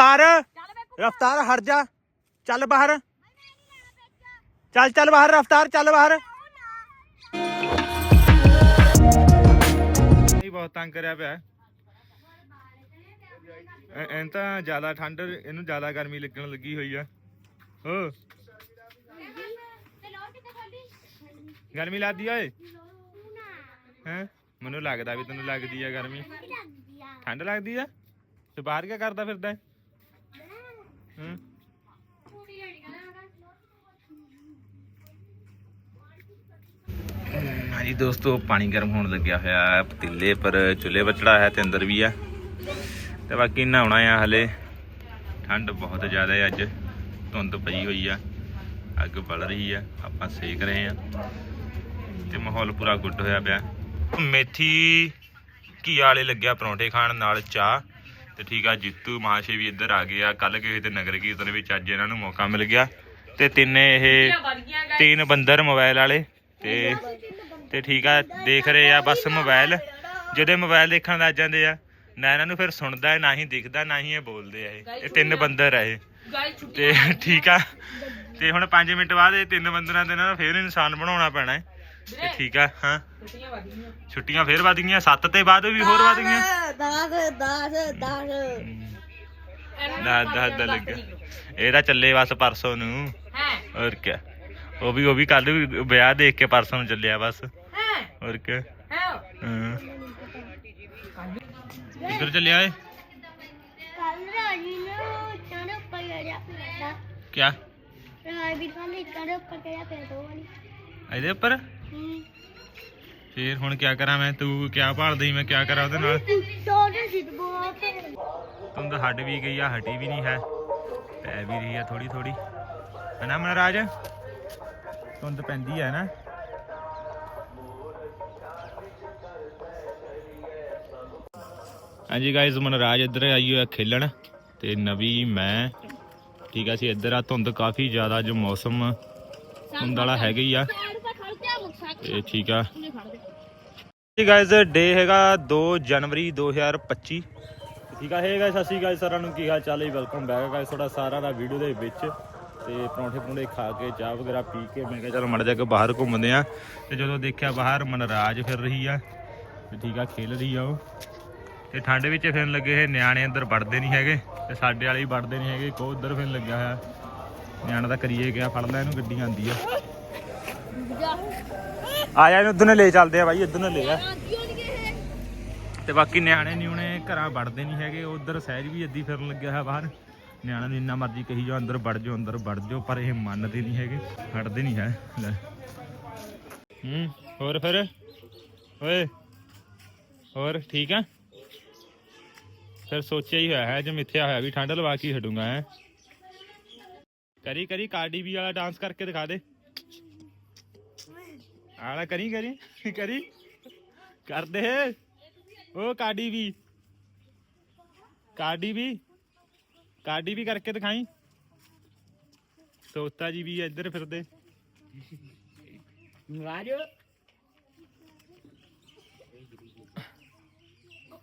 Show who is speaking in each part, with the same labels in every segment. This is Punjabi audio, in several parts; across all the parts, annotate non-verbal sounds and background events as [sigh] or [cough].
Speaker 1: ਰਫਤਾਰ। ਰਫਤਾਰ ਹਟ ਜਾ। ਚੱਲ ਬਾਹਰ। ਚੱਲ ਚੱਲ ਬਾਹਰ ਰਫਤਾਰ ਚੱਲ ਬਾਹਰ। ਇਹ ਬਹੁਤ ਤੰਗ ਕਰਿਆ ਪਿਆ। ਐ ਤਾਂ ਜ਼ਿਆਦਾ ਠੰਡ ਇਹਨੂੰ ਜ਼ਿਆਦਾ ਗਰਮੀ ਲੱਗਣ ਲੱਗੀ ਹੋਈ ਆ। ਹੋ। ਗਰਮੀ ਲੱਗਦੀ ਆ ਓਏ? ਹੈ? ਮੈਨੂੰ ਲੱਗਦਾ ਵੀ ਤੈਨੂੰ ਲੱਗਦੀ ਆ ਗਰਮੀ। ਠੰਡ ਲੱਗਦੀ ਆ? ਤੇ ਬਾਹਰ ਕੀ ਕਰਦਾ ਫਿਰਦਾ? ਹੈ ਹੂੰ। ਹਾਂਜੀ ਦੋਸਤੋ, ਪਾਣੀ ਗਰਮ ਹੋਣ ਲੱਗਿਆ ਹੋਇਆ ਹੈ, ਪਤੀਲੇ ਪਰ ਚੁੱਲ੍ਹੇ ਪਰ ਚੜਾਇਆ ਹੈ ਤੇ ਅੰਦਰ ਵੀ ਆ। ਤੇ ਬਾਕੀ ਨਹਾਉਣਾ ਆ ਹਲੇ। ਠੰਡ ਬਹੁਤ ਜ਼ਿਆਦਾ ਹੈ ਅੱਜ। ਧੁੰਦ ਪਈ ਹੋਈ ਆ। ਅੱਗ ਬਲ ਰਹੀ ਆ। ਆਪਾਂ ਸੇਕ ਰਹੇ ਆ। ਤੇ ਮਾਹੌਲ ਪੂਰਾ ਗੁੱਡ ਹੋਇਆ ਪਿਆ। ਮੇਥੀ ਘੀ ਵਾਲੇ ਲੱਗਿਆ ਪਰੌਂਠੇ ਖਾਣ ਨਾਲ ਚਾਹ। ਤੇ ਠੀਕ ਆ ਜਿੱਤੂ ਮਹਾਸ਼ੇ ਵੀ ਇੱਧਰ ਆ ਗਏ ਆ। ਕੱਲ ਗਏ ਤੇ ਨਗਰ ਕੀਰਤਨ ਵਿੱਚ ਅੱਜ ਇਹਨਾਂ ਨੂੰ ਮੌਕਾ ਮਿਲ ਗਿਆ। ਤੇ ਤਿੰਨੇ ਇਹ ਤਿੰਨ ਬੰਦਰ ਮੋਬਾਈਲ ਵਾਲੇ। ਤੇ ਤੇ ਠੀਕ ਆ ਦੇਖ ਰਹੇ ਆ ਬਸ ਮੋਬਾਈਲ। ਜਦੋਂ ਮੋਬਾਈਲ ਦੇਖਣ ਲੱਗ ਜਾਂਦੇ ਆ ਨਾ ਇਹਨਾਂ ਨੂੰ ਫਿਰ ਸੁਣਦਾ ਨਾ ਹੀ ਦਿਖਦਾ ਨਾ ਹੀ ਇਹ ਬੋਲਦੇ ਆ ਇਹ। ਇਹ ਤਿੰਨ ਬੰਦਰ ਆ ਇਹ। ਤੇ ਠੀਕ ਆ ਤੇ ਹੁਣ 5 ਮਿੰਟ ਬਾਅਦ ਇਹ ਤਿੰਨ ਬੰਦਰਾਂ ਦੇ ਨਾਲ ਫੇਰ ਇਨਸਾਨ ਬਣਾਉਣਾ ਪੈਣਾ ਹੈ। ਤੇ ਠੀਕ ਆ ਹਾਂ। ਛੁੱਟੀਆਂ ਫੇਰ ਵਧ ਗਈਆਂ 7 ਤੇ ਬਾਅਦ ਵੀ ਹੋਰ ਵਧ ਗਈਆਂ।
Speaker 2: 10 10 10
Speaker 1: ਦਾ ਦਾ ਦਾ ਲੱਗਾ ਇਹਦਾ ਚੱਲੇ ਬਸ ਪਰਸੋਂ ਨੂੰ।
Speaker 3: ਹੈ?
Speaker 1: ਹੋਰ ਕੀ ਉਹ ਵੀ ਉਹ ਵੀ ਕੱਲ ਵੀ ਵਿਆਹ ਦੇਖ ਕੇ ਪਰਸੋਂ ਨੂੰ ਚੱਲਿਆ ਬਸ।
Speaker 3: ਹੈ?
Speaker 1: ਹੋਰ ਕੀ
Speaker 3: ਹੈ
Speaker 1: ਹਾਂ। ਕਿੱਧਰ ਚੱਲਿਆ ਏ
Speaker 2: ਕੱਲ ਰਾਜੀ ਨੂੰ ਚੜ੍ਹ ਉੱਪਰ ਗਿਆ ਪਿਆ
Speaker 1: ਕਿਆ?
Speaker 2: ਰਾਜੀ ਕੱਲ ਚੜ੍ਹ ਉੱਪਰ ਗਿਆ ਪਿਆ ਦੋ ਵਾਲੀ।
Speaker 1: ਇਹਦੇ ਉੱਪਰ? ਫੇਰ ਹੁਣ ਕਿਆ ਕਰਾਂ ਮੈਂ? ਤੂੰ ਕਿਆ ਭਾਲਦੀ? ਮੈਂ ਕਿਆ ਕਰਾਂ ਉਹਦੇ ਨਾਲ?
Speaker 2: ਛੋਟੇ ਸਿੱਧ ਬਹੁਤ
Speaker 1: ਤੂੰ ਤਾਂ ਹੱਡ ਵੀ ਗਈ ਆ ਹਟੀ ਵੀ ਨਹੀਂ ਹੈ। ਪੈ ਵੀ ਰਹੀ ਆ ਥੋੜੀ ਥੋੜੀ ਹਨਾ ਮਨਰਾਜ ਧੁੰਦ ਪੈਂਦੀ ਹੈ ਨਾ। ਹਾਂਜੀ ਗਾਇਜ਼ ਮਨਰਾਜ ਇੱਧਰ ਆਈ ਹੋਇਆ ਖੇਲਣ ਤੇ ਨਵੀ ਮੈਂ। ਠੀਕ ਆ ਸੀ ਇੱਧਰ ਆ ਧੁੰਦ ਕਾਫੀ ਜ਼ਿਆਦਾ ਜੋ ਮੌਸਮ ਧੁੰਦ ਵਾਲਾ ਹੈਗਾ ਹੀ ਆ। ਤੇ ਠੀਕ ਆ। ਜੀ ਗਾਇਜ਼ ਡੇ ਹੈਗਾ 2 ਜਨਵਰੀ 2025 ਠੀਕ ਆ ਹੈ ਸਤਿ ਸ਼੍ਰੀ ਅਕਾਲ ਸਾਰਿਆਂ ਨੂੰ। ਕੀ ਹਾਲ ਚਾਲ ਹੈ? ਵੈਲਕਮ ਬੈਕ ਗਾਇਸ ਤੁਹਾਡਾ ਸਾਰਾ ਦਾ ਵੀਡੀਓ ਦੇ ਵਿੱਚ। ਤੇ ਪਰੌਂਠੇ ਪਰੌਂਠੇ ਖਾ ਕੇ, ਚਾਹ ਵਗੈਰਾ ਪੀ ਕੇ, ਮੈਂ ਕਿਹਾ ਚਲ ਮੜ ਜਾ ਕੇ ਬਾਹਰ ਘੁੰਮਦੇ ਆ। ਤੇ ਜਦੋਂ ਦੇਖਿਆ ਬਾਹਰ ਮਨਰਾਜ ਫਿਰ ਰਹੀ ਆ, ਤੇ ਠੀਕ ਆ, ਖੇਲ ਰਹੀ ਆ ਉਹ। ਤੇ ਠੰਡ ਵਿੱਚ ਫਿਰਨ ਲੱਗੇ ਇਹ ਨਿਆਣੇ ਅੰਦਰ ਵੜਦੇ ਨਹੀਂ ਹੈਗੇ, ਤੇ ਸਾਡੇ ਵਾਲੇ ਹੀ ਵੜਦੇ ਨਹੀਂ ਹੈਗੇ ਕੋ ਉਧਰ ਫਿਰਨ ਲੱਗਿਆ ਹੋਇਆ। ਨਿਆਣਾ ਤਾਂ ਕਰੀਏ ਗਿਆ ਫੜ ਲੈ ਇਹਨੂੰ, ਗੱਡੀ ਆਂਦੀ ਆ। ਆ ਜਾ ਇਹਨੂੰ ਉਧਰ ਨੂੰ ਲੈ ਚੱਲਦੇ ਆ ਬਾਈ ਉਧਰ ਨੂੰ ਲੈ ਆ। ਤੇ ਬਾਕੀ ਨਿਆਣੇ ਨਿਉਣੇ ਘਰਾਂ ਵੜਦੇ ਨਹੀਂ ਹੈਗੇ ਉਧਰ ਸਹਿਜ ਵੀ ਅੱਦੀ ਫਿਰਨ ਲੱਗਿਆ ਹੈ ਬਾਹਰ। ਨਿਆਣਾ ਨੂੰ ਇੰਨਾ ਮਰਜ਼ੀ ਕਹੀ ਜਾਓ ਅੰਦਰ ਵੜ ਜਾਓ ਅੰਦਰ ਵੜ ਜਾਓ ਪਰ ਇਹ ਮੰਨਦੇ ਨਹੀਂ ਹੈਗੇ ਹਟਦੇ ਨਹੀਂ ਹੈ। ਲੈ। ਹੂੰ ਹੋਰ ਫਿਰ? ਓਏ ਹੋਰ ਠੀਕ ਆ? ਫਿਰ ਸੋਚਿਆ ਹੀ ਹੋਇਆ ਹੈ ਜੇ ਮਿੱਥਿਆ ਹੋਇਆ ਵੀ ਠੰਡ ਲਵਾ ਕੇ ਹਟੂੰਗਾ ਹੈ। ਕਰੀ ਕਰੀ ਕਾਰਡੀ ਵੀ ਵਾਲਾ ਡਾਂਸ ਕਰਕੇ ਦਿਖਾ ਦੇ। ਆਲਾ ਕਰੀ ਕਰੀ ਕਰੀ। ਕਰ ਦੇ ਉਹ ਕਾਡੀ ਵੀ। ਕਾਡੀ ਵੀ। ਕਾਡੀ ਵੀ ਕਰਕੇ ਦਿਖਾਈ। ਤੋਤਾ ਜੀ ਵੀ ਇੱਧਰ ਫਿਰਦੇ।
Speaker 3: ਵਾਜੋ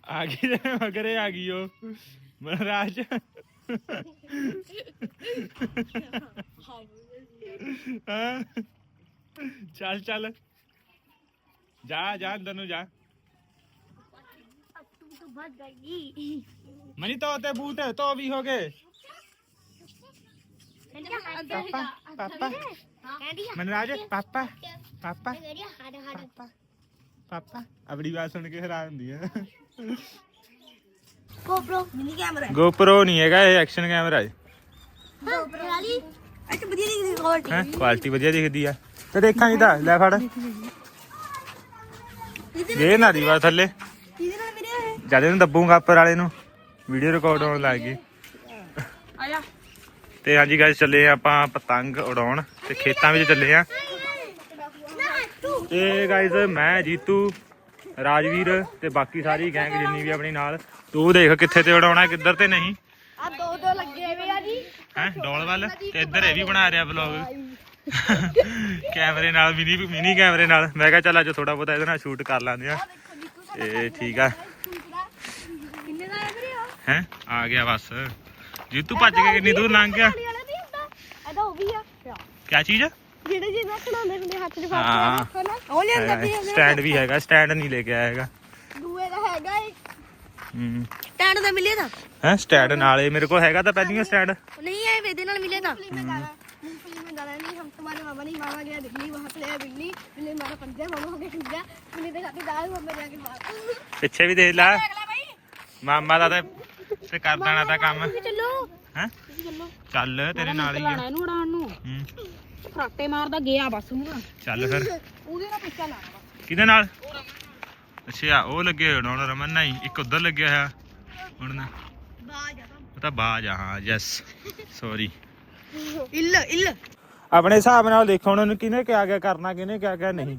Speaker 1: ਆ ਗਈ ਮਗਰੇ ਆ ਗਈ ਉਹ। ਮਹਾਰਾਜ। ਹਾਂ। ਚੱਲ ਚੱਲ। ਜਾ ਜਾ ਅੰਦਰ ਨੂੰ ਜਾ।
Speaker 2: ਤੂੰ ਤਾਂ ਭੱਜ ਗਈ
Speaker 1: ਮਨੀ ਤੋ ਤੇ ਬੂਟ ਤੋ ਵੀ ਹੋ ਗਏ। ਪਾਪਾ ਪਾਪਾ ਮਨਰਾਜ ਪਾਪਾ ਪਾਪਾ ਪਾਪਾ ਪਾਪਾ। ਆਪਣੀ ਬਾਤ ਸੁਣ ਕੇ ਹੈਰਾਨ ਹੁੰਦੀ ਹੈ
Speaker 2: ਕੋਪਰੋ ਮਿਨੀ ਕੈਮਰਾ
Speaker 1: GoPro ਨਹੀਂ ਹੈਗਾ ਇਹ ਐਕਸ਼ਨ ਕੈਮਰਾ ਹੈ।
Speaker 2: ਕੋਪਰੋ ਵਾਲੀ। ਅੱਛਾ ਵਧੀਆ ਦਿਖਦੀ ਕੁਆਲਿਟੀ
Speaker 1: ਹੈ? ਕੁਆਲਿਟੀ ਵਧੀਆ ਦਿਖਦੀ ਆ। ਤੇ ਦੇਖਾਂ ਇਹਦਾ ਲੈ ਫੜ। ਇਹ ਨਾ ਦੀ ਬਾਤ ਥੱਲੇ।
Speaker 2: ਇਹਦੇ ਨਾਲ ਵੀਰੇ
Speaker 1: ਜਦ ਇਹਨੂੰ ਦੱਬੂਗਾ ਉੱਪਰ ਵਾਲੇ ਨੂੰ ਵੀਡੀਓ ਰਿਕਾਰਡ ਹੋਣ ਲੱਗ ਗਈ।
Speaker 3: ਆਇਆ।
Speaker 1: ਤੇ ਹਾਂਜੀ ਗਾਇਸ ਚੱਲੇ ਆ ਆਪਾਂ ਪਤੰਗ ਉਡਾਉਣ ਤੇ ਖੇਤਾਂ ਵਿੱਚ ਚੱਲੇ ਆ
Speaker 2: ਤੂੰ
Speaker 1: ਗਾਇਸ ਮੈਂ ਜੀਤੂ ਰਾਜਵੀਰ ਤੇ ਬਾਕੀ ਸਾਰੀ ਗੈਂਗ ਜਿੰਨੀ ਵੀ ਆਪਣੀ ਨਾਲ ਤੂੰ ਦੇਖ ਕਿੱਥੇ ਤੇ ਉਡਾਉਣਾ ਕਿੱਧਰ ਤੇ ਨਹੀਂ?
Speaker 2: ਆ ਦੋ ਦੋ ਲੱਗੇ ਵੇ ਆ ਜੀ।
Speaker 1: ਹੈ ਡੋਲ ਵੱਲ? ਤੇ ਇੱਧਰ ਇਹ ਵੀ ਬਣਾ ਰਿਹਾ ਵਲੌਗ [laughs] ਕੈਮਰੇ ਨਾਲ ਮਿਨੀ ਮਿਨੀ ਕੈਮਰੇ ਨਾਲ। ਮੈਂ ਕਿਹਾ ਚੱਲ ਅੱਜ ਥੋੜਾ ਬਹੁਤਾ ਇਹਦੇ ਨਾਲ ਸ਼ੂਟ ਕਰ ਲਾਂਦੇ ਆ। ਇਹ ਠੀਕ ਆ।
Speaker 2: ਹੈ ਆ
Speaker 1: ਗਿਆ ਬਸ। ਜੀਤੂ ਭੱਜ ਕੇ ਕਿੰਨੀ ਦੂਰ ਲੰਘ ਗਿਆ।
Speaker 2: ਇਹਦਾ
Speaker 1: ਚੀਜ਼ ਆ।
Speaker 2: ਜਿਹੜੇ ਜੇ ਨਾ ਖਣਾਉਂਦੇ ਹੁੰਦੇ ਹੱਥ ਦੇ ਫਾਸ ਉਹ ਲਿਆਂਦਾ ਵੀ
Speaker 1: ਸਟੈਂਡ ਵੀ ਹੈਗਾ ਸਟੈਂਡ ਨਹੀਂ ਲੈ ਕੇ ਆਇਆ ਹੈਗਾ।
Speaker 2: ਦੂਏ ਦਾ ਹੈਗਾ ਇੱਕ
Speaker 1: ਹੂੰ।
Speaker 2: ਸਟੈਂਡ ਦਾ ਮਿਲਿਆ ਤਾਂ।
Speaker 1: ਹੈ ਸਟੈਂਡ ਨਾਲ ਮੇਰੇ ਕੋਲ
Speaker 2: डाला नहीं हम तुम्हारे मामा नहीं मामा गया दिल्ली वहां से ले बिल्ली बिल्ली मारा पंजा मामा हो गया खिंजा बिल्ली ने खाती दाल मम्मी जाके बाहर
Speaker 1: ਪਿੱਛੇ ਵੀ ਦੇਖ ਲੈ
Speaker 2: अगला भाई
Speaker 1: ਮਾਮਾ ਦਾ ਤਾਂ ਤੇ ਕਰ ਦੇਣਾ ਤਾਂ ਕੰਮ
Speaker 2: चलो
Speaker 1: ਹੈ
Speaker 2: चलो
Speaker 1: ਚੱਲ ਤੇਰੇ ਨਾਲ ਹੀ ਆ
Speaker 3: ਲਾਣਾ ਇਹਨੂੰ ਉਡਾਣ ਨੂੰ
Speaker 1: ਹੂੰ,
Speaker 3: ਫਰਾਟੇ ਮਾਰਦਾ ਗਿਆ ਬਸ ਹੁਣ
Speaker 1: ਚੱਲ ਫਿਰ
Speaker 3: ਉਹਦੇ ਨਾਲ ਪਿੱਛਾ ਲਾਣਾ
Speaker 1: ਕਿਹਦੇ ਨਾਲ ਅੱਛਾ ਉਹ ਲੱਗੇ ਹੋਏ ਹੁਣ ਰਮਨ ਨਹੀਂ ਇੱਕ ਉਧਰ ਲੱਗਿਆ ਹੋਇਆ ਹੁਣ ਨਾ
Speaker 2: बाज
Speaker 1: ਉਹ ਤਾਂ ਬਾਜ ਆ ਹਾਂ ਯੈਸ ਸੌਰੀ
Speaker 2: इल्ल इल्ल
Speaker 1: ਆਪਣੇ ਹਿਸਾਬ ਨਾਲ ਦੇਖੋ ਉਹਨਾਂ ਨੂੰ ਕਿਹਨੇ ਕਿਆ ਕਿਆ ਕਰਨਾ ਕਿਹਨੇ ਕਿਆ ਕਿਆ ਨਹੀਂ।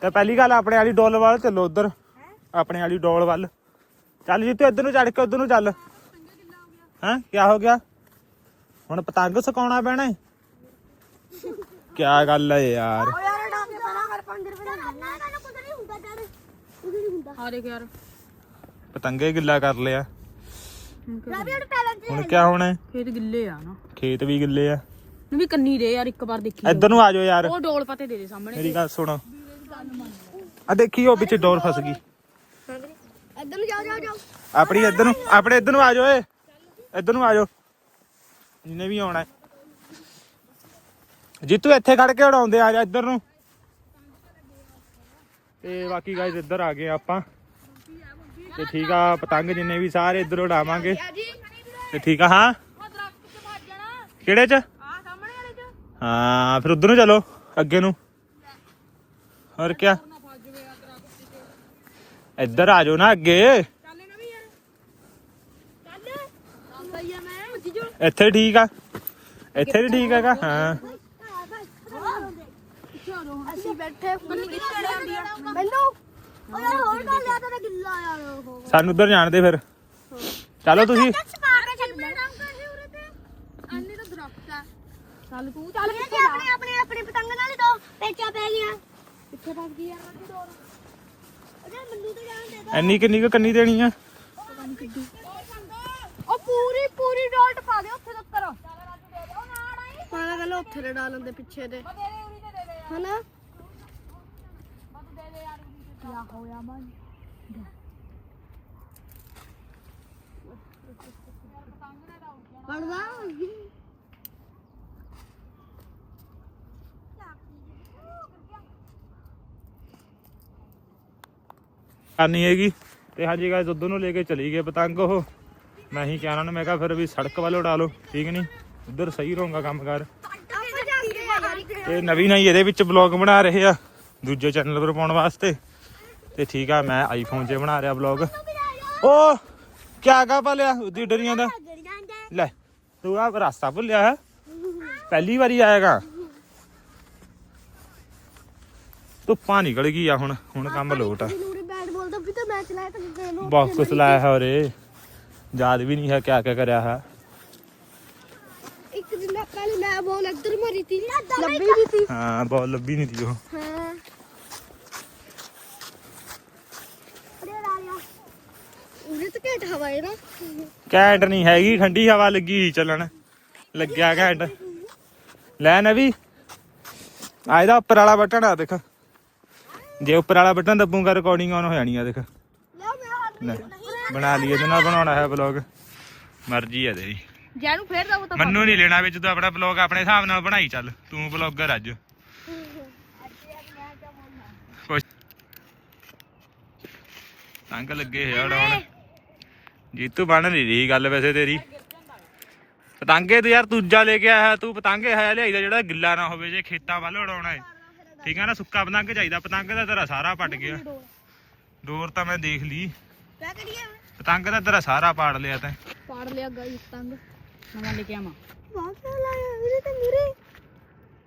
Speaker 1: ਤਾਂ ਪਹਿਲੀ ਗੱਲ ਆਪਣੇ ਵਾਲੀ ਡੋਲ ਵੱਲ ਚੱਲੋ ਉਧਰ। ਆਪਣੇ ਵਾਲੀ ਡੋਲ ਵੱਲ। ਚੱਲ ਜੀ ਤੂੰ ਇੱਧਰ ਨੂੰ ਚੜ ਕੇ ਉਧਰ ਨੂੰ ਚੱਲ। ਹਾਂ ਕਿਆ ਹੋ ਗਿਆ? ਹੁਣ ਪਤੰਗ ਸਕਾਉਣਾ ਪੈਣਾ ਹੈ ਕਿਆ ਗੱਲ ਹੈ ਯਾਰ।
Speaker 3: ਓ
Speaker 1: ਪਤੰਗੇ ਗਿੱਲਾ ਕਰ ਲਿਆ।
Speaker 2: ਹੁਣ
Speaker 1: ਹੁਣ ਕਿਆ ਹੋਣਾ ਹੈ?
Speaker 3: ਖੇਤ ਗਿੱਲੇ ਆ ਨਾ।
Speaker 1: ਖੇਤ ਵੀ ਗਿੱਲੇ ਆ।
Speaker 3: ਨੂੰ ਵੀ ਕੰਨੀ ਦੇ ਯਾਰ ਇੱਕ ਵਾਰ ਦੇਖੀ
Speaker 1: ਇੱਧਰ ਨੂੰ ਆ ਜਾਓ ਯਾਰ।
Speaker 3: ਉਹ ਡੋਲ ਪਤੇ ਦੇ ਦੇ ਸਾਹਮਣੇ।
Speaker 1: ਮੇਰੀ ਗੱਲ ਸੁਣੋ। ਆ ਦੇਖੀ ਉਹ ਪਿੱਛੇ ਡੋਰ ਫਸ ਗਈ।
Speaker 2: ਇੱਧਰ ਨੂੰ ਜਾਓ ਜਾਓ ਜਾਓ।
Speaker 1: ਆਪਣੀ ਇੱਧਰ ਨੂੰ ਆਪਣੇ ਇੱਧਰ ਨੂੰ ਆ ਜਾਓ ਏ। ਇੱਧਰ ਨੂੰ ਆ ਜਾਓ। ਜਿਹਨੇ ਵੀ ਆਉਣਾ ਹੈ। ਜੀਤੂ ਇੱਥੇ ਖੜ ਕੇ ਉਡਾਉਂਦੇ ਆ ਜਾ ਇੱਧਰ ਨੂੰ। ਤੇ ਬਾਕੀ ਗਾਇਸ ਇੱਧਰ ਆ ਗਏ ਆਪਾਂ। ਤੇ ਠੀਕ ਆ ਪਤੰਗ ਜਿੰਨੇ ਵੀ ਸਾਰੇ ਇੱਧਰ ਉਡਾਵਾਂਗੇ। ਤੇ ਠੀਕ ਆ ਹਾਂ? ਕਿਹੜੇ ਚ? ਹਾਂ ਫਿਰ ਉਧਰ ਨੂੰ ਚਲੋ ਅੱਗੇ ਨੂੰ। ਹੋਰ ਕਿਆ? ਇੱਧਰ ਆ ਜਾਓ ਨਾ ਅੱਗੇ। ਇੱਥੇ ਠੀਕ ਆ। ਇੱਥੇ ਵੀ ਠੀਕ ਹੈਗਾ ਹਾਂ।
Speaker 2: ਅਸੀਂ ਬੈਠੇ ਮੈਨੂੰ ਉਹ ਯਾਰ ਹੋਰ ਗੱਲ ਲਿਆ ਤਾਂ ਗਿੱਲਾ ਯਾਰ ਉਹ
Speaker 1: ਸਾਨੂੰ ਉਧਰ ਜਾਣ ਦੇ ਫਿਰ। ਚਲੋ ਤੁਸੀਂ
Speaker 2: ਛਪਾ ਕੇ ਚੱਲਣਾ ਕਰਦੇ ਉਰੇ ਤੇ
Speaker 3: ਅੰਨੇ ਤਾਂ ਦਰਖਤ ਆ ਚੱਲ ਤੂੰ ਚੱਲ
Speaker 2: ਇਹ ਤੇ ਆਪਣੇ ਆਪਣੇ ਆਪਣੇ ਪਤੰਗ ਨਾਲ ਹੀ ਦੋ ਪੇਚਾ ਪੈ ਗਿਆ
Speaker 3: ਕਿੱਥੇ ਫਸ ਗਈ ਯਾਰ ਅੱਧੀ ਡੋਰ
Speaker 2: ਉਹਦੇ ਮੰਨੂ ਤੇ ਜਾਣ ਦੇ ਦੋ।
Speaker 1: ਇੰਨੀ ਕਿੰਨੀ ਕੁ ਕੰਨੀ ਦੇਣੀ ਆ?
Speaker 3: ਉਹ ਪੂਰੀ ਪੂਰੀ ਡੋਲਟ ਪਾ ਦੇ ਉੱਥੇ ਤੱਕਰ
Speaker 2: ਪਾਣਾ ਗੱਲ ਉੱਥੇ ਦੇ ਡਾਲਣ ਦੇ ਪਿੱਛੇ ਦੇ। ਹਨਾ? ਪੜਦਾ
Speaker 1: ਕਰਨੀ ਹੈਗੀ। ਤੇ ਹਾਂਜੀ ਗਾਇਸ ਉਧਰ ਨੂੰ ਲੈ ਕੇ ਚਲੀ ਗਏ ਪਤੰਗ ਉਹ। ਮੈਂ ਹੀ ਕਹਿਣਾ ਨੂੰ, ਮੈਂ ਕਿਹਾ ਫਿਰ ਵੀ ਸੜਕ ਵੱਲ ਉਡਾ ਲਓ, ਠੀਕ ਨਹੀਂ ਉਧਰ ਸਹੀ ਰਹੂੰਗਾ ਕੰਮ ਕਰ। ਤੇ ਨਵੀਂ ਨਵੀਂ ਇਹਦੇ ਵਿੱਚ ਬਲੌਗ ਬਣਾ ਰਹੇ ਆ, ਦੂਜੇ ਚੈਨਲ ਪਰ ਪਾਉਣ ਵਾਸਤੇ। ਤੇ ਠੀਕ ਆ, ਮੈਂ ਆਈਫੋਨ 'ਚ ਬਣਾ ਰਿਹਾ ਬਲੌਗ ਓ, ਕਿਆ ਗਾ ਭਲਿਆ ਉਹਦੀ ਡਰੀਆਂ ਦਾ? ਲੈ, ਤੂੰ ਆ ਰਸਤਾ ਭੁੱਲਿਆ ਹੈ? ਪਹਿਲੀ ਵਾਰੀ ਆਏਗਾ ਧੁੱਪਾਂ ਨਿਕਲ ਗਈ ਆ ਹੁਣ ਹੁਣ ਕੰਮ ਲੋਟ ਆ।
Speaker 2: ਦਾ ਵੀ ਤਾਂ ਮੈਚ ਲਾਇਆ ਤਾਂ ਕਿਸੇ ਨੂੰ
Speaker 1: ਬਹੁਤ ਕੁਛ ਲਾਇਆ ਹੈ ਉਰੇ ਯਾਦ ਵੀ ਨਹੀਂ ਹੈ ਕਿਆ ਕਿਆ ਕਰਿਆ ਹੈ।
Speaker 2: ਇੱਕ ਦਿਨ ਮੈਂ ਪਹਿਲੇ ਮੈਂ ਬਾਲ ਇੱਧਰ ਮਾਰੀ ਤੀ ਲੱਭੀ ਨਹੀਂ ਤੀ।
Speaker 1: ਹਾਂ ਬਹੁਤ ਲੱਭੀ ਨਹੀਂ ਤੀ ਉਹ।
Speaker 2: ਹਾਂ। ਅਰੇ ਰਾਲਿਆ ਉਰੇ ਤਾਂ ਘੇਟ ਹਵਾ ਹੈ ਨਾ।
Speaker 1: ਘੈਂਟ ਨਹੀਂ ਹੈਗੀ ਠੰਡੀ ਹਵਾ ਲੱਗੀ ਸੀ ਚੱਲਣ। ਲੱਗਿਆ ਘੈਂਟ। ਲੈ ਨਵੀ। ਆ ਇਹਦਾ ਉੱਪਰ ਵਾਲਾ ਬਟਨ ਆ ਦੇਖ। ਜੇ ਉੱਪਰ ਵਾਲਾ ਬਟਨ ਦੱਬੂਗਾ ਰਿਕਾਰਡਿੰਗ ਆਨ ਹੋ ਜਾਣੀ ਆ ਦੇਖ।
Speaker 2: ਲੈ
Speaker 1: ਬਣਾ ਲਈ ਇਹਦੇ ਨਾਲ ਬਣਾਉਣਾ ਹੈ ਬਲੌਗ ਮਰਜ਼ੀ ਹੈ ਤੇਰੀ।
Speaker 3: ਜਿਹਨੂੰ ਫੇਰ ਦਊ ਤਾਂ
Speaker 1: ਮੰਨੂ ਨਹੀਂ ਲੈਣਾ ਵਿੱਚ ਤੂੰ ਆਪਣਾ ਬਲੌਗ ਆਪਣੇ ਹਿਸਾਬ ਨਾਲ ਬਣਾਈ ਚੱਲ। ਤੂੰ ਬਲੌਗਰ ਅੱਜ। ਕੁਛ ਤੰਗ ਲੱਗੇ ਹੋਇਆ ਉਡਾਉਣ। ਜੀਤੂ ਬਣ ਨਹੀਂ ਰਹੀ ਗੱਲ ਵੈਸੇ ਤੇਰੀ। ਪਤੰਗੇ ਤੇ ਯਾਰ ਦੂਜਾ ਲੈ ਕੇ ਆਇਆ ਤੂੰ ਪਤੰਗੇ ਹੈ ਲਿਆਈਦਾ ਜਿਹੜਾ ਗਿੱਲਾ ਨਾ ਹੋਵੇ ਜੇ ਖੇਤਾਂ ਵੱਲ ਉਡਾਉਣਾ ਹੈ। ਠੀਕ ਹੈ ਨਾ ਸੁੱਕਾ ਪਤੰਗ ਚਾਹੀਦਾ। ਪਤੰਗ ਦਾ ਤੇਰਾ ਸਾਰਾ ਪਟ ਗਿਆ। ਡੋਰ ਤਾਂ ਮੈਂ ਦੇਖ ਲਈ। ਪਤੰਗ ਤਾਂ ਤੇਰਾ ਸਾਰਾ ਪਾੜ ਲਿਆ ਤੈਂ।
Speaker 3: ਪਾੜ ਲਿਆ ਗਾਈ ਪਤੰਗ। ਨਵਾਂ ਲੈ ਕੇ ਆਵਾਂ।
Speaker 2: ਵਾਹ ਲਾਇਆ ਵੀਰੇ ਤੇ ਮੇਰੇ।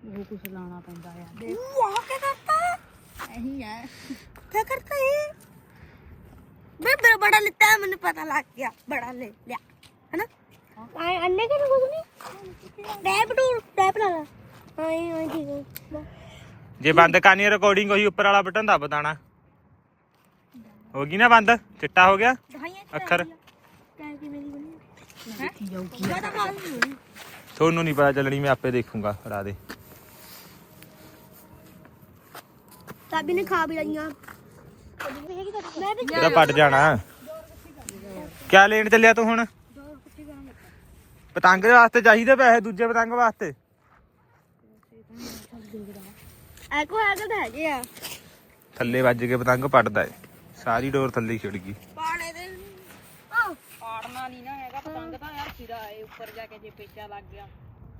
Speaker 3: ਉਹ ਕੁਛ ਲਾਣਾ ਪੈਂਦਾ ਆ ਦੇਖ।
Speaker 2: ਵਾਹ ਕੀ ਕਰਤਾ?
Speaker 3: ਇਹੀ ਹੈ।
Speaker 2: ਕੀ ਕਰਤਾ ਇਹ? ਮੈਂ ਬੜਾ ਬੜਾ ਲਿੱਤਾ ਮੈਨੂੰ ਪਤਾ ਲੱਗ ਗਿਆ। ਬੜਾ ਲੈ ਲਿਆ ਹਨਾ? ਆਏ ਅੰਨੇ ਕਿਨ ਕੁਝ ਨਹੀਂ? ਟੈਪ ਟੂਲ ਟੈਪ ਨਾਲ ਆਏ ਆਏ ਠੀਕ
Speaker 1: ਜੇ ਬੰਦ ਕਰਨੀ ਰਿਕਾਰਡਿੰਗ ਹੋਈ ਉੱਪਰ ਵਾਲਾ ਬਟਨ ਦੱਬ ਦਾਣਾ। ਹੋ ਗਈ ਨਾ ਬੰਦ? ਚਿੱਟਾ ਹੋ ਗਿਆ? ਅੱਖਰ। ਤੁਹਾਨੂੰ ਨਹੀਂ ਪਤਾ ਚੱਲਣੀ ਮੈਂ ਆਪੇ ਦੇਖੂੰਗਾ ਰਾਦੇ
Speaker 2: ਸਾਬੀ ਨੇ ਖਾ ਵੀ
Speaker 1: ਕਿਆ ਲੈਣ ਚੱਲਿਆ ਤੂੰ ਹੁਣ? ਪਤੰਗ ਦੇ ਵਾਸਤੇ ਚਾਹੀਦੇ ਪੈਸੇ ਦੂਜੇ ਪਤੰਗ ਵਾਸਤੇ?
Speaker 2: ਐਕੋ ਐਕਲ ਤਾਂ ਹੈਗੇ
Speaker 1: ਥੱਲੇ ਵੱਜ ਕੇ ਪਤੰਗ ਪੜਦਾ ਏ। ਸਾਰੀ ਡੋਰ ਥੱਲੇ ਹੀ ਖਿੜ ਗਈ।
Speaker 2: ਪਾਣੇ ਦੇ।
Speaker 3: ਪਾੜਨਾ ਨਹੀਂ ਨਾ ਹੈਗਾ ਪਤੰਗ ਤਾਂ ਯਾਰ ਸਿਰਾ ਏ ਉੱਪਰ ਜਾ ਕੇ ਜੇ ਪੇਚਾ ਲੱਗ ਗਿਆ।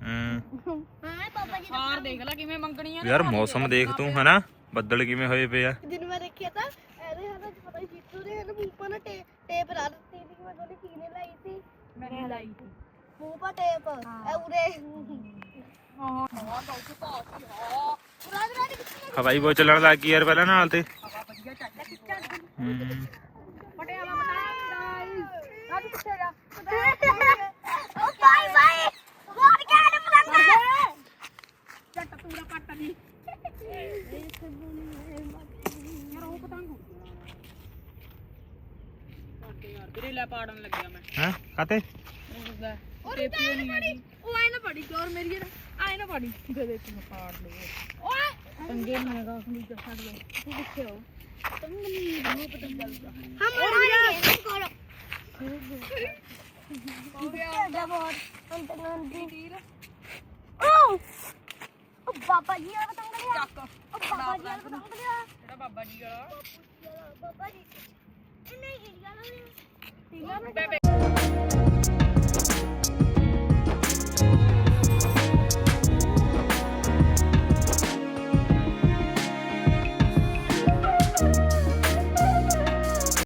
Speaker 1: ਹੂੰ।
Speaker 2: ਹਾਂ ਪਾਪਾ ਜੀ
Speaker 3: ਹਾਰ ਦੇਖ ਲੈ ਕਿਵੇਂ ਮੰਗਣੀਆਂ
Speaker 1: ਯਾਰ ਮੌਸਮ ਦੇਖ ਤੂੰ ਹਨਾ? ਬੱਦਲ ਕਿਵੇਂ ਹੋਏ ਪਏ ਆ?
Speaker 2: ਦਿਨ ਮੈਂ ਦੇਖਿਆ ਤਾਂ ਇਹਦੇ ਹੱਥ ਚ ਪਤਾ ਨਹੀਂ ਜੀਤੂ ਦੇ ਇਹਨੇ ਮੂੰਹ ਪਾ ਨਾ ਟੇਪ ਲਾ ਦਿੱਤੀ ਸੀ ਮੈਂ ਉਹਨੇ ਕੀਨੇ ਲਾਈ ਸੀ।
Speaker 3: ਮੈਂ ਲਾਈ ਸੀ।
Speaker 2: ਮੂੰਹ ਪਾ ਟੇਪ। ਇਹ ਉਰੇ।
Speaker 3: ਹਾਂ ਬਹੁਤ ਪਾਸ
Speaker 1: ਹਵਾਈ ਬੋ ਚੱਲਣ ਲੱਗ ਗਈ ਯਾਰ ਪਹਿਲਾਂ ਨਾਲ ਤੇ। ਹੂੰ
Speaker 3: ਪਟਿਆਲਾ ਬਤਾਈ ਰਾਜ ਕਿੱਥੇ ਜਾ
Speaker 2: ਓ ਬਾਈ ਬਾਈ ਹੋਰ ਕਿਆ ਨੇ ਪਤੰਗ
Speaker 3: ਚੱਟ ਪੂਰਾ ਪੱਟ ਨਹੀਂ ਯਾਰ ਉਹ ਪਤੰਗ ਯਾਰ ਵੀਰੇ ਲੈ ਪਾੜਨ ਲੱਗਿਆ ਮੈਂ
Speaker 1: ਹੈ? ਕਾਤੇ?
Speaker 3: ਉਹ ਟੇਪੀ ਨਹੀਂ ਹੈਗੀ
Speaker 2: ਉਹ ਆਏ ਨਾ ਪੜੀ ਚੋਰ ਮੇਰੀ ਇਹ
Speaker 3: ਆਏ ਨਾ ਪਾੜੀ ਗਦੇ ਤੇ ਮੈਂ ਪਾੜ ਲਏ ਓਏ ਪੰਗੇ ਨਾ ਹੈਗਾ ਉਸਨੂੰ ਜੱਸਾ ਦੇ। ਤੂੰ ਕਿੱਥੇ ਹੋ?
Speaker 2: हम मारेंगे करो हो गया बहुत अंत में हम तीर ओ ओ बाबा जी वाला पतंग लिया ओ बाबा जी वाला पतंग लिया
Speaker 3: ਜਿਹੜਾ ਬਾਬਾ ਜੀ ਵਾਲਾ
Speaker 2: ਬਾਬਾ ਜੀ ਇਹਨੇ ਹੀਰ ਵਾਲਾ ਲਿਆ
Speaker 3: ਬੇਬੇ